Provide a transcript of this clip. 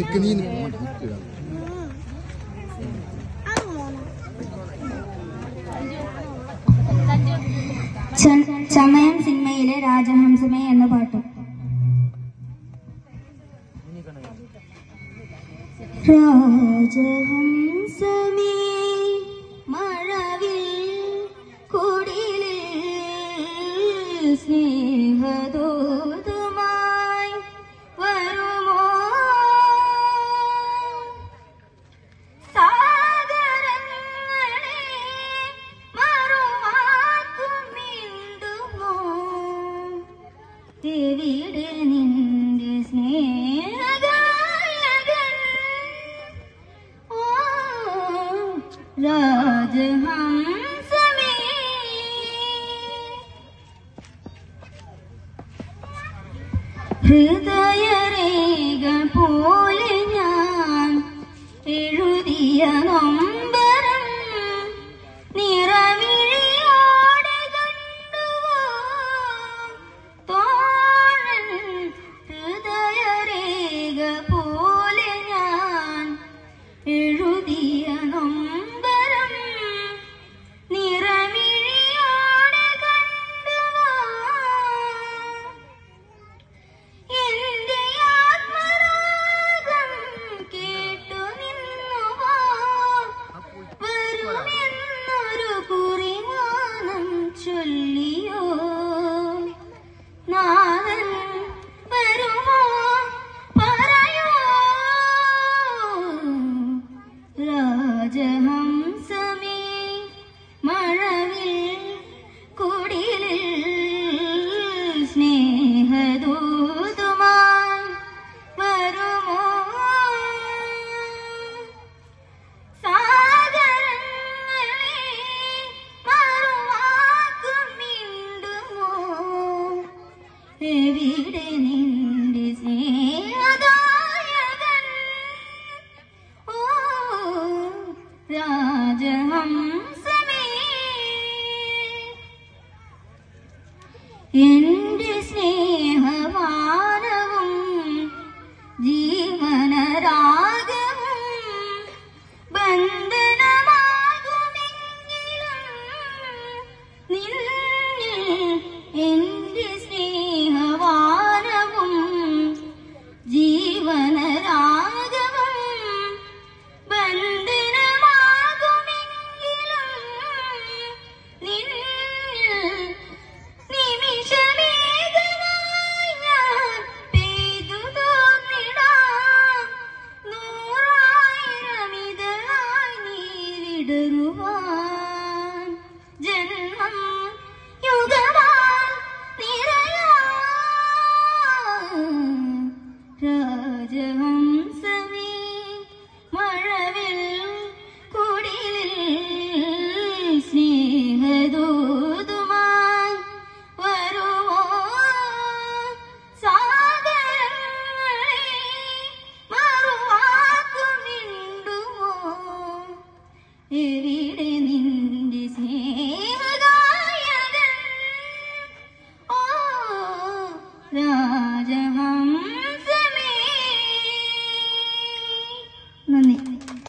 നിക്ക് നീ ചമയം സിനിമയിലെ രാജഹംസമേ എന്ന പാട്ട്. രാജഹംസമേ മഴവിൽ കുടിലിൽ സ്നേഹദോ ഹൃദയരേഖ പോലെ ഞാൻ എഴുതിയ നോ രാജഹംസമേ. എന്റെ സ്നേഹവാനവും ജീവനരാ தருவான் ஜென்மம் ഇരിടേ